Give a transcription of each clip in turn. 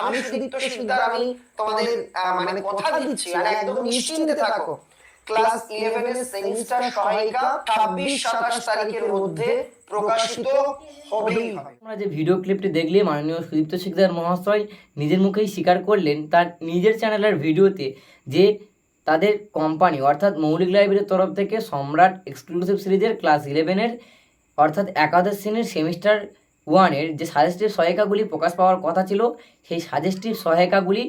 আমি সুদীপ্ত শিকদার আমি তোমাদের মানে কথা দিচ্ছি আর একদম নিশ্চিন্তে থাকো। ক্লাস ইলেভেনের সেমিস্টার সহায়িকা ছাব্বিশ সাতাশ তারিখের মধ্যে প্রকাশিত হবেই হবে। আমরা যে ভিডিও ক্লিপটি দেখলে মাননীয় সুদীপ্ত শিকদার মহাশয় নিজের মুখেই স্বীকার করলেন তার নিজের চ্যানেলের ভিডিওতে যে তাদের কোম্পানি অর্থাৎ মৌলিক লাইব্রেরির তরফ থেকে সম্রাট এক্সক্লুসিভ সিরিজের ক্লাস ইলেভেনের অর্থাৎ একাদশ শ্রেণির সেমিস্টার ওয়ানের যে সাজেস্টিভ সহায়িকাগুলি প্রকাশ পাওয়ার কথা ছিল, সেই সাজেস্টিভ সহায়িকাগুলি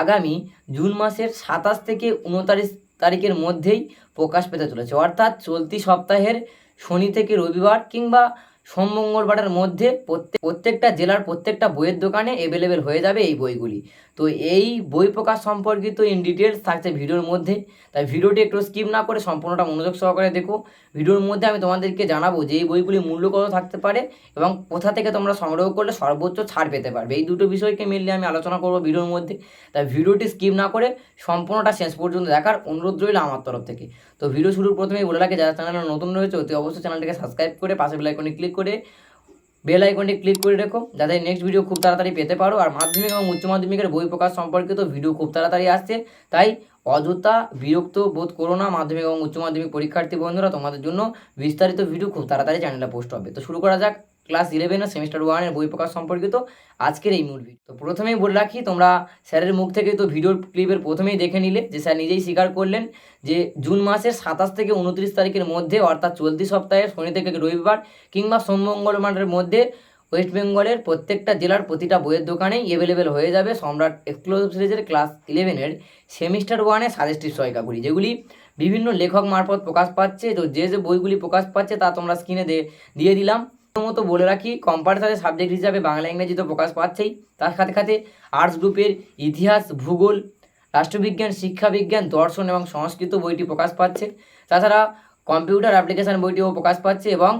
আগামী জুন মাসের সাতাশ থেকে উনতারিশ তারিখের মধ্যেই প্রকাশ পেতে চলেছে। অর্থাৎ চলতি সপ্তাহের শনি থেকে রবিবার কিংবা সোম মঙ্গলবারের মধ্যে প্রত্যেক, প্রত্যেকটা জেলার প্রত্যেকটা বইয়ের দোকানে অ্যাভেলেবেল হয়ে যাবে এই বইগুলি। তো এই বই প্রকাশ সম্পর্কিত ইন ডিটেলস থাকছে ভিডিওর মধ্যে। তাই ভিডিওটি একটু স্কিপ না করে সম্পূর্ণটা মনোযোগ সহকারে দেখো। ভিডিওর মধ্যে আমি তোমাদেরকে জানাব যে এই বইগুলি মূল্য কত থাকতে পারে এবং কোথা থেকে তোমরা সংগ্রহ করলে সর্বোচ্চ ছাড় পেতে পারবে। এই দুটো বিষয়কে মিলিয়ে আমি আলোচনা করব ভিডিওর মধ্যে। তাই ভিডিওটি স্কিপ না করে সম্পূর্ণটা শেষ পর্যন্ত দেখার অনুরোধ রইল আমার তরফ থেকে। তো ভিডিও শুরুর প্রথমেই বলে রাখি, যারা চ্যানেলে নতুন রয়েছে, অতি অবশ্যই চ্যানেলটিকে সাবস্ক্রাইব করে পাশে বেল আইকনে ক্লিক করে বেল আইকনটি ক্লিক করে রেখো, যাতে নেক্সট ভিডিও খুব তাড়াতাড়ি পেতে পারো। আর মাধ্যমিক এবং উচ্চ মাধ্যমিকের বই প্রকাশ সম্পর্কিত ভিডিও খুব তাড়াতাড়ি আসছে। তাই অযথা বিরক্ত বোধ করো না, মাধ্যমিক এবং উচ্চ মাধ্যমিক পরীক্ষার্থী বন্ধুরা, তোমাদের জন্য বিস্তারিত ভিডিও খুব তাড়াতাড়ি চ্যানেলে পোস্ট হবে। তো শুরু করা যাক। ক্লাস ইলেভেনের সেমিস্টার ওয়ানের বই প্রকাশ সম্পর্কিত আজকের এই মূল তো প্রথমেই বলে রাখি, তোমরা স্যারের মুখ থেকে তো ভিডিওর ক্লিপের প্রথমেই দেখে নিলে যে স্যার নিজেই স্বীকার করলেন যে জুন মাসের সাতাশ থেকে উনত্রিশ তারিখের মধ্যে অর্থাৎ চলতি সপ্তাহের শনি থেকে রবিবার কিংবা সোম মঙ্গলবারের মধ্যে ওয়েস্ট বেঙ্গলের প্রত্যেকটা জেলার প্রতিটা বইয়ের দোকানেই অ্যাভেলেবেল হয়ে যাবে সম্রাট এক্সক্লুসিভ সিরিজের ক্লাস ইলেভেনের সেমিস্টার ওয়ানে সাজেস্টিভ সহায়িকাগুলি, যেগুলি বিভিন্ন লেখক মারফত প্রকাশ পাচ্ছে। তো যে যে বইগুলি প্রকাশ পাচ্ছে তা তোমরা স্ক্রিনে দিয়ে দিলাম। প্রথমত বলে রাখি কম্পালসারি সাবজেক্ট হিসাবে বাংলা ইংরেজি তো প্রকাশ পাচ্ছেই। তার সাথে সাথে আর্টস গ্রুপের ইতিহাস, ভূগোল, রাষ্ট্রবিজ্ঞান, শিক্ষাবিজ্ঞান, দর্শন এবং সংস্কৃত বইটি প্রকাশ পাচ্ছে। তাছাড়া কম্পিউটার অ্যাপ্লিকেশান বইটিও প্রকাশ পাচ্ছে এবং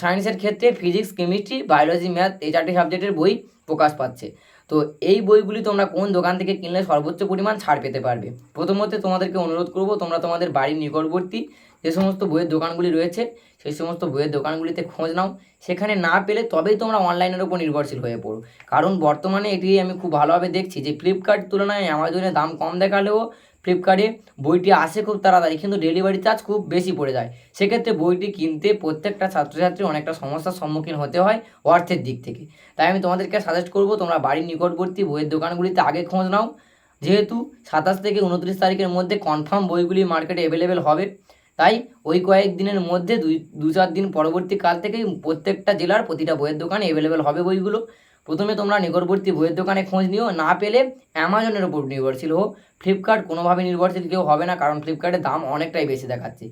সায়েন্সের ক্ষেত্রে ফিজিক্স কেমিস্ট্রি বায়োলজি ম্যাথ এই চারটি সাবজেক্টের বই প্রকাশ পাচ্ছে। তো এই বইগুলি তোমরা কোন দোকান থেকে কিনলে সর্বোচ্চ পরিমাণ ছাড় পেতে পারবে? প্রথমত তোমাদেরকে অনুরোধ করব, তোমরা তোমাদের বাড়ির নিকটবর্তী যে সমস্ত বইয়ের দোকানগুলি রয়েছে, সেই সমস্ত বইয়ের দোকানগুলিতে খোঁজ নাও। সেখানে না পেলে তবেই তোমরা অনলাইনের উপর নির্ভরশীল হয়ে পড়ো। কারণ বর্তমানে এটি আমি খুব ভালোভাবে দেখছি যে ফ্লিপকার্ট তুলনায় অ্যামাজনে দাম কম দেখালেও ফ্লিপকার্টে বইটি আসে খুব তাড়াতাড়ি, কিন্তু ডেলিভারি চার্জ খুব বেশি পড়ে যায়। সেক্ষেত্রে বইটি কিনতে প্রত্যেকটা ছাত্রছাত্রী অনেকটা সমস্যার সম্মুখীন হতে হয় অর্থের দিক থেকে। তাই আমি তোমাদেরকে সাজেস্ট করব, তোমরা বাড়ির নিকটবর্তী বইয়ের দোকানগুলিতে আগে খোঁজ নাও। যেহেতু সাতাশ থেকে উনত্রিশ তারিখের মধ্যে কনফার্ম বইগুলি মার্কেটে অ্যাভেলেবেল হবে, তাই ওই কয়েক দিনের মধ্যে দুই, দু চার দিন পরবর্তী কাল থেকেই প্রত্যেকটা জেলার প্রতিটা বইয়ের দোকানে অ্যাভেলেবেল হবে বইগুলো। প্রথমে তোমরা নিকটবর্তী বইয়ের দোকানে খোঁজ নিও, না পেলে অ্যামাজনের উপর নির্ভরশীল হো ফ্লিপকার্ট কোনোভাবে নির্ভরশীল কেউ হবে না, কারণ ফ্লিপকার্টের দাম অনেকটাই বেশি দেখাচ্ছে।